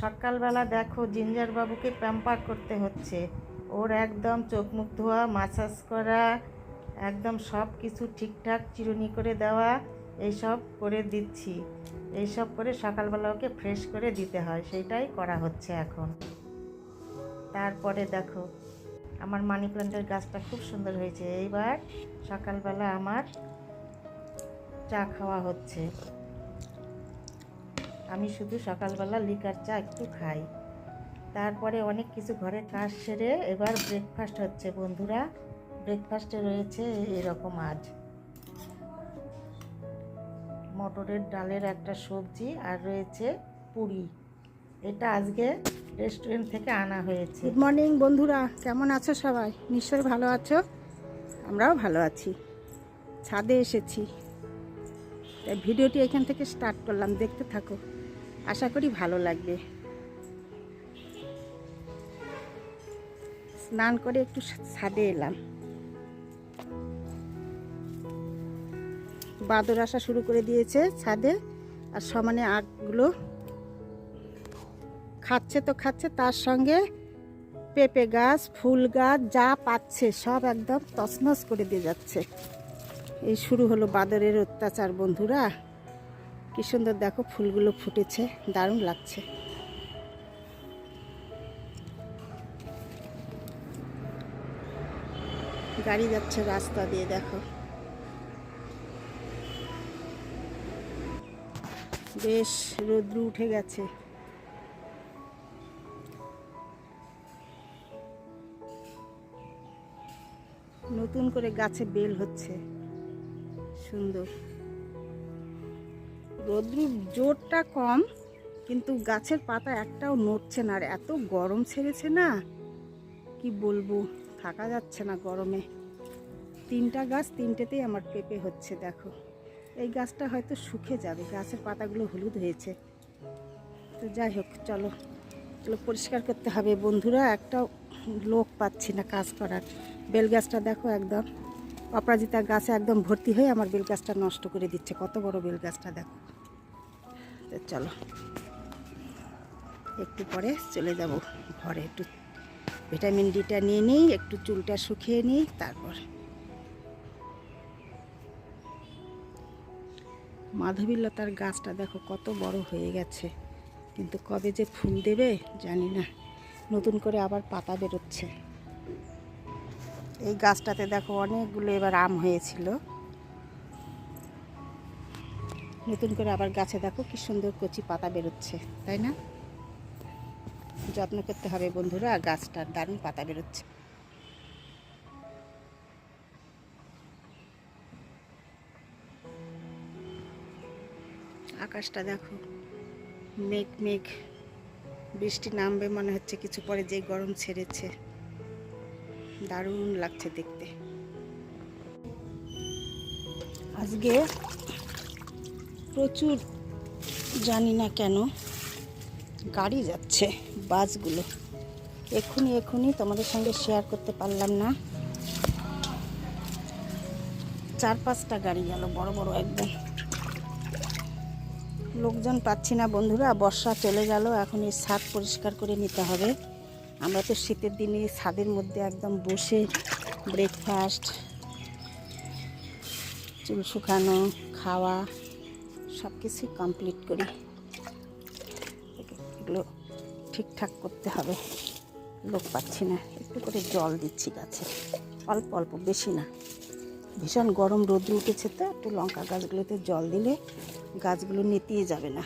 সকালবেলা দেখো জিঞ্জার বাবুকে প্যাম্পার করতে হচ্ছে। ওর একদম চোখ মুখ ধোয়া মাসাজ করা, একদম সব কিছু ঠিকঠাক চিরুনি করে দেওয়া, এইসব করে দিচ্ছি। এইসব করে সকালবেলা ওকে ফ্রেশ করে দিতে হয়, সেইটাই করা হচ্ছে এখন। তারপরে দেখো, আমার মানি প্ল্যান্টের গাছটা খুব সুন্দর হয়েছে। এইবার সকালবেলা আমার চা খাওয়া হচ্ছে। আমি শুধু সকালবেলা লিকার চা একটু খাই। তারপরে অনেক কিছু ঘরের কাজ সেরে এবার ব্রেকফাস্ট হচ্ছে, বন্ধুরা। ব্রেকফাস্টে রয়েছে এরকম আজ। মটরের ডালের একটা সবজি আর রয়েছে পুরি। এটা আজকে রেস্টুরেন্ট থেকে আনা হয়েছে। গুড মর্নিং বন্ধুরা। কেমন আছো সবাই? নিশ্চয়ই ভালো আছো? আমরাও ভালো আছি। ছাদে এসেছি। তাই ভিডিওটি এখান থেকে স্টার্ট করলাম। দেখতে থাকো। আশা করি ভালো লাগবে। স্নান করে একটু ছাদে এলাম। বাদর আসা শুরু করে দিয়েছে ছাদে, আর সমানে আগগুলো খাচ্ছে তো খাচ্ছে, তার সঙ্গে পেঁপে গাছ, ফুল গাছ, যা পাচ্ছে, সব একদম তছনছ করে দিয়ে যাচ্ছে। এই শুরু হলো বাদরের অত্যাচার, বন্ধুরা। কি সুন্দর দেখো, ফুলগুলো ফুটেছে, দারুণ লাগছে। গাড়ি যাচ্ছে রাস্তা দিয়ে, দেখো। বেশ, রৌদ্র উঠে গেছে। নতুন করে গাছে বেল হচ্ছে। সুন্দর। রৌদ্রুর জোরটা কম, কিন্তু গাছের পাতা একটাও নড়ছে না। আর এত গরম ছেড়েছে না, কি বলব? থাকা যাচ্ছে না গরমে। তিনটা গাছ তিনটেতেই আমার পেঁপে হচ্ছে, দেখো। এই গাছটা হয়তো শুকে যাবে। গাছের পাতাগুলো হলুদ হয়েছে। তো যাই হোক, চলো। এগুলো পরিষ্কার করতে হবে। বন্ধুরা একটা লোক পাচ্ছি না কাজ করার। বেল গাছটা দেখো একদম। অপরাজিতা গাছে একদম ভর্তি হয়ে আমার বেল গাছটা নষ্ট করে দিচ্ছে। কত বড় বেল গাছটা দেখো। চলো। একটু পরে চলে যাব ঘরে। একটু ভিটামিন ডিটা নিয়ে নিই, একটু চুলটা শুকিয়ে নিই, তারপর। মাধবীলতার গাছটা দেখো কত বড় হয়ে গেছে। কিন্তু কবে যে ফুল দেবে জানি না। নতুন করে আবার পাতা বেরোচ্ছে। এই গাছটাতে দেখো অনেকগুলো এবার আম হয়েছিল। নতুন করে আবার গাছে দেখো কি সুন্দর কচি পাতা বেরোচ্ছে, তাই না? যত্ন করতে হবে বন্ধুরা আর গাছটার দারুণ পাতা বেরোচ্ছে। আকাশটা দেখো মেঘ মেঘ, বৃষ্টি নামবে মনে হচ্ছে, কিছু পরে যে গরম ছেড়েছে। দারুণ লাগছে দেখতে। আজকে প্রচুর জানি না কেন গাড়ি যাচ্ছে, বাসগুলো। এক্ষুনি এক্ষুনি তোমাদের সঙ্গে শেয়ার করতে পারলাম না। চার পাঁচটা গাড়ি গেল, বড় বড় একদম। লোকজন পাচ্ছি না বন্ধুরা, বর্ষা চলে গেল, এখন এই ছাদ পরিষ্কার করে নিতে হবে। আমরা তো শীতের দিনে ছাদের মধ্যে একদম বসে ব্রেকফাস্ট চুল শুকানো, খাওয়া সব কিছুই কমপ্লিট করি। এগুলো ঠিকঠাক করতে হবে। লোক পাচ্ছি না, একটু করে জল দিচ্ছি গাছে। অল্প অল্প, বেশি না। ভীষণ গরম রোদ্র উঠেছে তো, একটু লঙ্কা গাছগুলোতে জল দিলে গাছগুলো নেতিয়ে যাবে না।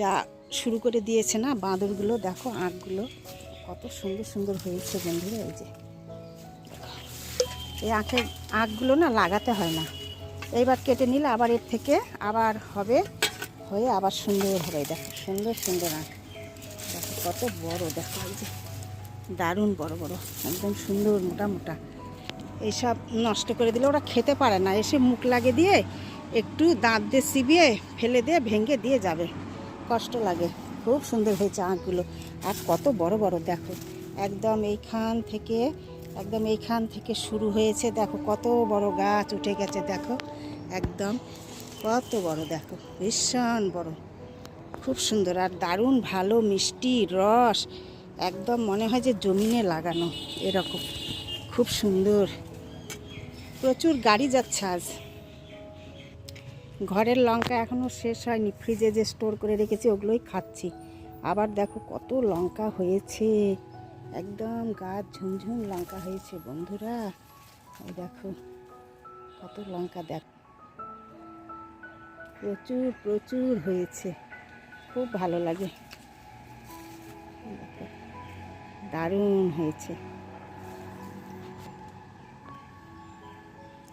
যা শুরু করে দিয়েছে না, বাঁদরগুলো, দেখো আঁকগুলো কত সুন্দর সুন্দর হয়েছে বন্ধুরা, এই যে। এই আঁখের আঁকগুলো না লাগাতে হয় না। এইবার কেটে নিলে আবার এর থেকে আবার হবে, হয়ে আবার সুন্দর হবে, দেখো, সুন্দর সুন্দর আঁক দেখো, কত বড়, দেখো, এই যে, দারুণ বড় বড়, একদম সুন্দর মোটা মোটা। এইসব নষ্ট করে দিলে ওরা খেতে পারে না, এসে মুখ লাগে দিয়ে একটু দাঁত দিয়ে চিবিয়ে ফেলে দিয়ে ভেঙে দিয়ে যাবে। কষ্ট লাগে। খুব সুন্দর হয়েছে আঁকগুলো। আর কত বড় বড়, দেখো। একদম এইখান থেকে, একদম এইখান থেকে শুরু হয়েছে, দেখো কত বড় গাছ উঠে গেছে, দেখো। একদম কত বড়, দেখো। ভীষণ বড়। খুব সুন্দর আর দারুণ ভালো মিষ্টি রস। একদম মনে হয় যে জমিনে লাগানো, এরকম। খুব সুন্দর। প্রচুর গাড়ি যাচ্ছে আজ। ঘরের লঙ্কা এখনও শেষ হয়নি ফ্রিজে যে স্টোর করে রেখেছি, ওগুলোই খাচ্ছি। আবার দেখো কত লঙ্কা হয়েছে, একদম গাছ ঝুমঝুম লঙ্কা হয়েছে বন্ধুরা। দেখো কত লঙ্কা দেখ প্রচুর প্রচুর হয়েছে, খুব ভালো লাগে। দারুণ হয়েছে।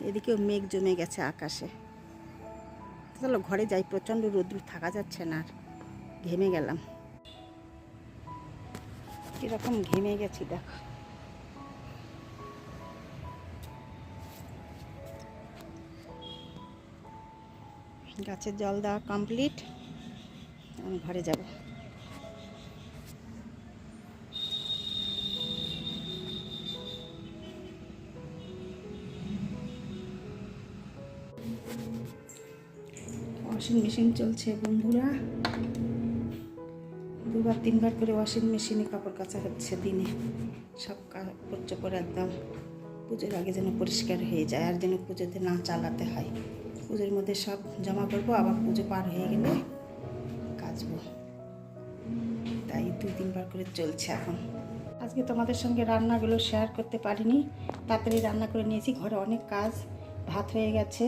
এদিকেও মেঘ জমে গেছে আকাশে। চলো, ঘরে যাই, প্রচণ্ড রোদ্র, থাকা যাচ্ছে না আর। ঘেমে গেলাম। কীরকম ঘেমে গেছি, দেখো। গাছের জল দেওয়া কমপ্লিট আমি ঘরে যাব। ওয়াশিং মেশিন চলছে, বন্ধুরা। দুবার, তিনবার করে ওয়াশিং মেশিনে কাপড় কাচা হচ্ছে দিনে। সব কাপড় চোপড় একদম পুজোর আগে যেন পরিষ্কার হয়ে যায়, আর যেন পুজোতে না চালাতে হয়। পুজোর মধ্যে সব জমা করব, আবার পুজো পার হয়ে গেলে কাচবো। তাই দুই তিনবার করে চলছে এখন। আজকে তোমাদের সঙ্গে রান্নাগুলো শেয়ার করতে পারিনি। তাড়াতাড়ি রান্না করে নিয়েছি, ঘরে অনেক কাজ, ভাত হয়ে গেছে।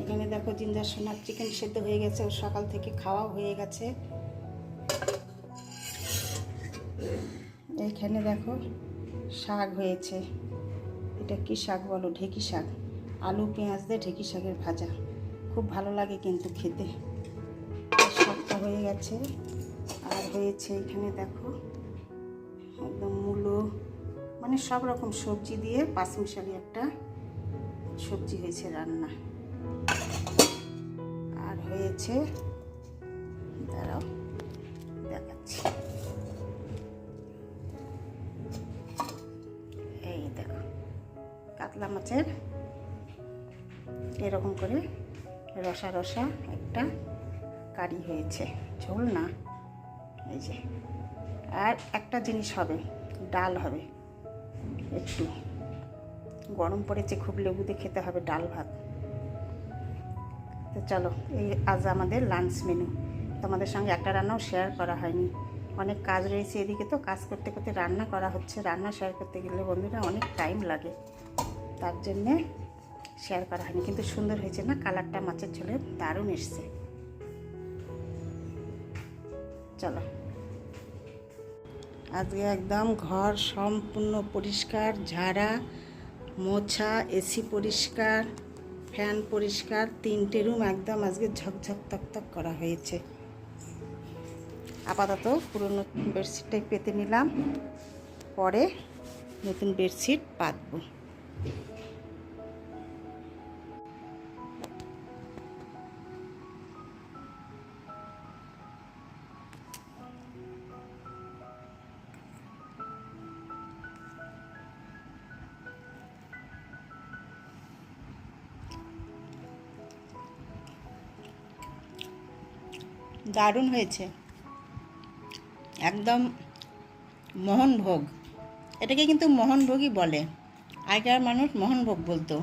এখানে দেখো জিঞ্জার সোনার চিকেন সেদ্ধ হয়ে গেছে ওর সকাল থেকে খাওয়া হয়ে গেছে। এইখানে দেখো শাক হয়েছে। এটা কি শাক বলো? ঢেকি শাক। আলু, পেঁয়াজ দিয়ে ঢেকি শাকের ভাজা। খুব ভালো লাগে কিন্তু খেতে। শাকটা হয়ে গেছে। আর হয়েছে এখানে দেখো একদম মূলো মানে সব রকম সবজি দিয়ে পাঁচমিশালি একটা সবজি হয়েছে রান্না। আর হয়েছে, দাঁড়াও, দেখাচ্ছি। এই দেখো, কাতলা মাছের এরকম করে রসা রসা একটা কারি হয়েছে, ঝোল না, এই যে। আর একটা জিনিস হবে, ডাল হবে, একটু। গরম পড়েছে, খুব লেবু দিয়ে খেতে হবে, ডাল ভাত। তো চলো, এই আজ আমাদের লাঞ্চ মেনু তোমাদের সঙ্গে একটা রান্নাও শেয়ার করা হয়নি। অনেক কাজ রয়েছে এদিকে তো, কাজ করতে করতে রান্না করা হচ্ছে। রান্না শেয়ার করতে গেলে বন্ধুরা অনেক টাইম লাগে। তার জন্যে শেয়ার করা হয়নি। কিন্তু সুন্দর হয়েছে না? কালারটা মাছের ঝোলে দারুণ এসছে। চলো। আজকে একদম ঘর সম্পূর্ণ পরিষ্কার, ঝাড়া, মোছা, এসি পরিষ্কার। ফ্যান পরিষ্কার, তিনটে রুম একদম আজকে ঝকঝক তকতক করা হয়েছে। আপাতত পুরনো বেডশিটটাই পেতে নিলাম, পরে নতুন বেডশিট পাতবো দারুণ হয়েছে। একদম মোহনভোগ। এটাকে কিন্তু মোহনভোগই বলে। আগেকার মানুষ মোহনভোগ বলতো।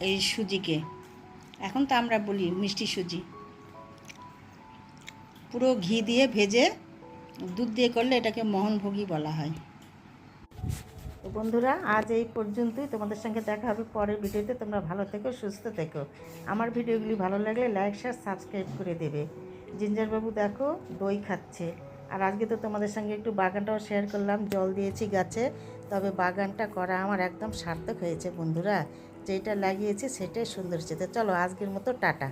এই সুজিকে। এখন তো আমরা বলি মিষ্টি সুজি। পুরো ঘি দিয়ে ভেজে দুধ দিয়ে করলে এটাকে মোহনভোগই বলা হয়। তো বন্ধুরা, আজ এই পর্যন্তই। তোমাদের সঙ্গে দেখা হবে পরের ভিডিওতে। তোমরা ভালো থেকো, সুস্থ থেকো। আমার ভিডিওগুলি ভালো লাগলে লাইক, শেয়ার, সাবস্ক্রাইব করে দেবে। জিঞ্জারবাবু দেখো, দই খাচ্ছে। আর আজকে তো তোমাদের সঙ্গে একটু বাগানটাও শেয়ার করলাম। জল দিয়েছি গাছে। তবে বাগানটা করা আমার একদম সার্থক হয়েছে বন্ধুরা। যেটা লাগিয়েছি সেটাই সুন্দর তো চলো, আজকের মতো টাটা।